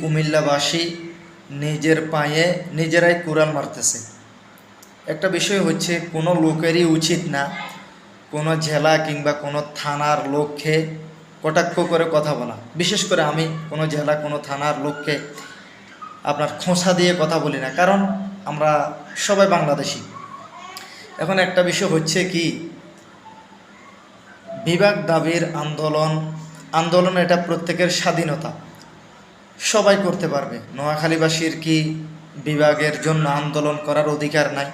কুমিল্লাবাসী নিজের পায়ে নিজেরাই কুড়াল মারতেছে। একটা বিষয় হচ্ছে, কোনো লোকেরই উচিত না কোনো জেলা কিংবা কোনো থানার লোককে কটাক্ষ করে কথা বলা। বিশেষ করে আমি কোনো জেলা, কোনো থানার লোককে আপনার খোঁসা দিয়ে কথা বলি না, কারণ আমরা সবাই বাংলাদেশি। এখন একটা বিষয় হচ্ছে কি, বিভাগ দাবির আন্দোলন আন্দোলন এটা প্রত্যেকের স্বাধীনতা। সবাই করতে পারবে। নোয়াখালীবাসীর কি বিভাগের জন্য আন্দোলন করার অধিকার নাই।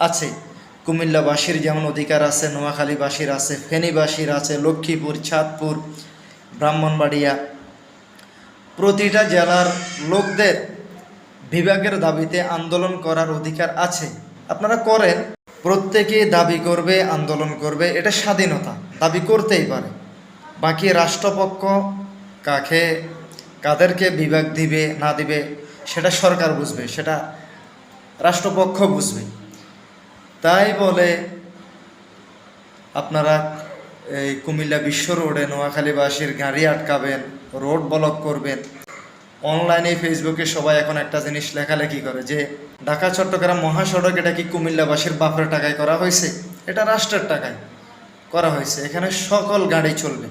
আছে কুমিল্লাবাসীর যেমন অধিকার আছে নোয়াখালীবাসীর আছে ফেনীবাসীর আছে, লক্ষ্মীপুর, চাঁদপুর, ব্রাহ্মণবাড়িয়া। প্রতিটা জেলার লোকদের বিভাগের দাবিতে আন্দোলন করার অধিকার আছে। আপনারা করেন প্রত্যেকে দাবি করবে, আন্দোলন করবে, এটা স্বাধীনতা, দাবি করতেই পারে। বাকি রাষ্ট্রপক্ষ কাকে কাদেরকে বিভাগ দিবে, না দিবে, সেটা সরকার বুঝবে, সেটা রাষ্ট্রপক্ষ বুঝবে। তাই বলে আপনারা এই কুমিল্লা বিশ্ব রোডে নোয়াখালীবাসীর গাড়ি আটকাবেন, রোড ব্লক করবেন। অনলাইনে ফেসবুকে সবাই এখন একটা জিনিস লেখালেখি করে যে, ঢাকা, চট্টগ্রাম মহাসড়ক এটা কি কুমিল্লাবাসীর বাপের টাকায় করা হয়েছে? এটা রাষ্ট্রের টাকায় করা হয়েছে। এখানে সকল গাড়ি চলবে।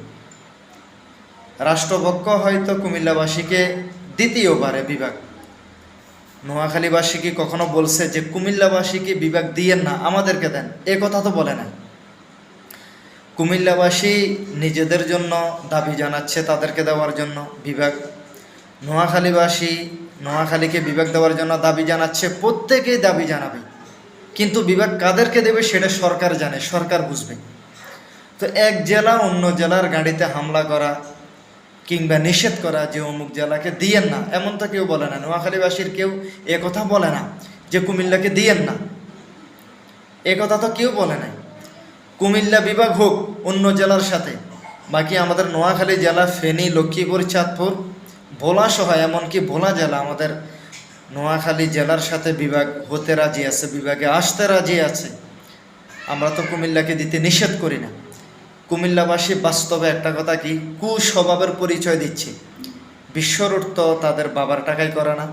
রাষ্ট্রপক্ষ হয়তো কুমিল্লাবাসীকে দ্বিতীয়বারে বিভাগ। নোয়াখালীবাসী কি কখনো বলছে যে কুমিল্লাবাসীকে বিভাগ দিয়েন না আমাদেরকে দেন? এ কথা তো বলে না কুমিল্লাবাসী নিজেদের জন্য দাবি জানাচ্ছে তাদেরকে দেওয়ার জন্য বিভাগ। নোয়াখালীবাসী নোয়াখালীকে বিভাগ দেওয়ার জন্য দাবি জানাচ্ছে, প্রত্যেকেই দাবি জানাবে। কিন্তু বিভাগ কাদেরকে দেবে সেটা সরকার জানে, সরকার বুঝবে। তো এক জেলা অন্য জেলার গাড়িতে হামলা করা কিংবা নিষেধ করা যে অমুক জেলাকে দিয়েন না এমন তো কেউ বলে না। নোয়াখালীবাসীর কেউ কথা বলে না যে কুমিল্লাকে দিয়েন না। কথা তো কেউ বলে নাই। কুমিল্লা বিভাগ হোক, অন্য জেলার সাথে। বাকি আমাদের নোয়াখালী জেলা, ফেনী, লক্ষ্মীপুর, চাঁদপুর, ভোলা সহ এমনকি ভোলা জেলা আমাদের নোয়াখালী জেলার সাথে বিভাগ হতে রাজি আছে, বিভাগে আসতে রাজি আছে। আমরা তো কুমিল্লাকে দিতে নিষেধ করি না। কুমিল্লাবাসী বাস্তবে একটা কথা কি? কুস্বভাবের পরিচয় দিচ্ছে। বিশ্বরোড তো তাদের বাবার টাকাই করে না।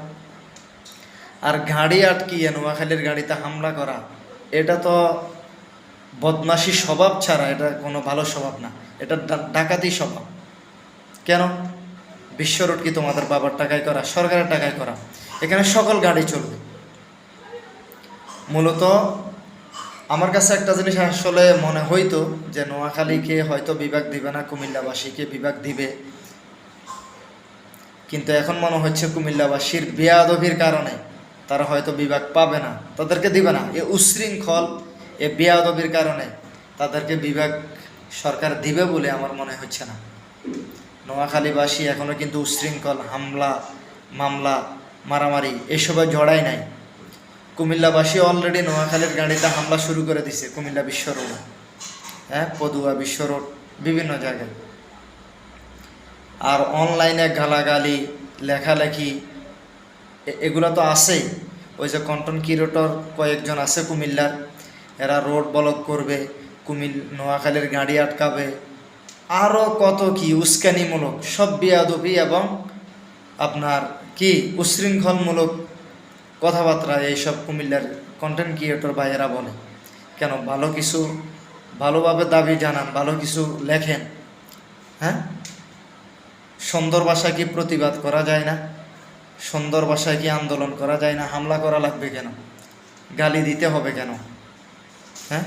আর গাড়ি আটকিয়ে নোয়াখালীর গাড়িতে হামলা করা, এটা তো বদমাশি স্বভাব ছাড়া এটা কোনো ভালো স্বভাব না। এটা ডাকাতি স্বভাব। কেন? বিশ্ব রোড কি তোমাদের বাবার টাকায় করা, সরকারের টাকায় করা? এখানে সকল গাড়ি চলবে। মূলত আমার কাছে একটা জিনিস আসলে মনে হইতো যে নোয়াখালীকে হয়তো বিভাগ দিবে না, কুমিল্লাবাসীকে বিভাগ দিবে। কিন্তু এখন মনে হচ্ছে কুমিল্লাবাসীর বেয়াদবির কারণে তারা হয়তো বিভাগ পাবে না, তাদেরকে দিবে না। এ উশৃঙ্খল, এ বেয়াদবির কারণে তাদেরকে বিভাগ সরকার দিবে বলে আমার মনে হচ্ছে না। নোয়াখালীবাসী এখনও কিন্তু উশৃঙ্খল, হামলা, মামলা, মারামারি এসবে জড়াই নাই। কুমিল্লাবাসী অলরেডি নোয়াখালীর গাড়িতে হামলা শুরু করে দিছে, কুমিল্লা বিশ্ব রোডে। হ্যাঁ পদুয়া বিশ্ব রোড, বিভিন্ন জায়গায়। আর অনলাইনে গালাগালি, লেখালেখি এগুলো তো আছেই। ওই যে কন্টন কিরোটর কয়েকজন আছে কুমিল্লার, এরা রোড ব্লক করবে, কুমিল, নোয়াখালীর গাড়ি আটকাবে। আরও কত কি উস্কানিমূলক, সব বিয়াদবি এবং আপনার কি উশৃঙ্খলমূলক কথাবার্তা, এইসব কুমিল্লার কন্টেন্ট ক্রিয়েটর ভাইয়েরা বলে। কেন? ভালো কিছু, ভালোভাবে দাবি জানান, ভালো কিছু লেখেন। হ্যাঁ? সুন্দর ভাষায় কি প্রতিবাদ করা যায় না? সুন্দর ভাষায় কি আন্দোলন করা যায় না? হামলা করা লাগবে কেন? গালি দিতে হবে কেন? হ্যাঁ?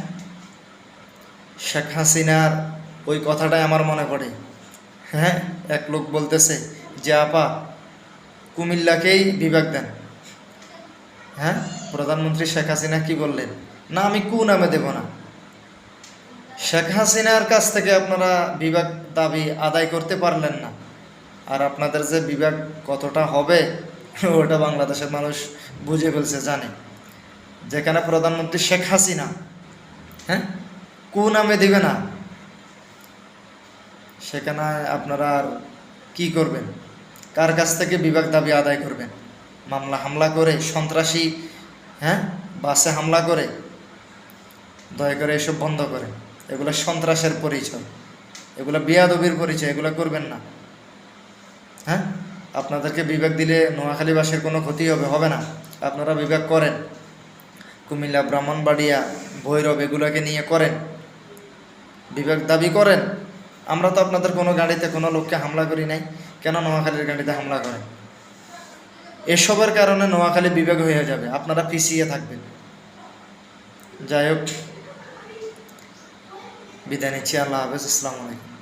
শেখ হাসিনার ওই কথাটাই আমার মনে পড়ে। হ্যাঁ? এক লোক বলতেছে, যে আপা, কুমিল্লাকেই বিভাগ দেন। হ্যাঁ? প্রধানমন্ত্রী শেখ হাসিনা কি বললেন? না, আমি কু নামে দেব না। শেখ হাসিনার কাছ থেকে আপনারা বিভাগ দাবি আদায় করতে পারলেন না। আর আপনাদের যে বিভাগ কতটা হবে, ওটা বাংলাদেশের মানুষ বুঝে ফেলছে, জানে। যেখানে প্রধানমন্ত্রী শেখ হাসিনা হ্যাঁ? কু নামে দিবে না। সেখানে আপনারা আর কি করবেন? কার কাছ থেকে বিভাগ দাবি আদায় করবেন? মামলা, হামলা করে, সন্ত্রাসী হ্যাঁ? বাসে হামলা করে, দয়া করে এসব বন্ধ করে। এগুলো সন্ত্রাসের পরিচয়। এগুলো বিয়াদবির পরিচয়, এগুলো করবেন না। হ্যাঁ? আপনাদেরকে বিভাগ দিলে নোয়াখালীবাসীর কোনো ক্ষতি হবে হবে না। আপনারা বিভাগ করেন। কুমিল্লা, ব্রাহ্মণবাড়িয়া, ভৈরব, এগুলোকে নিয়ে করেন। বিভাগ দাবি করেন। আমরা তো আপনাদের কোনো গাড়িতে কোনো লোককে হামলা করি নাই। কেন নোয়াখালীর গাড়িতে হামলা করেন এসবের কারণে নোয়াখালী বিভাগ হয়ে যাবে। আপনারা পিছিয়ে থাকবেন। যাই হোক, বিদায় নিচ্ছি। আল্লাহ হাফেজ। আসসালামু আলাইকুম।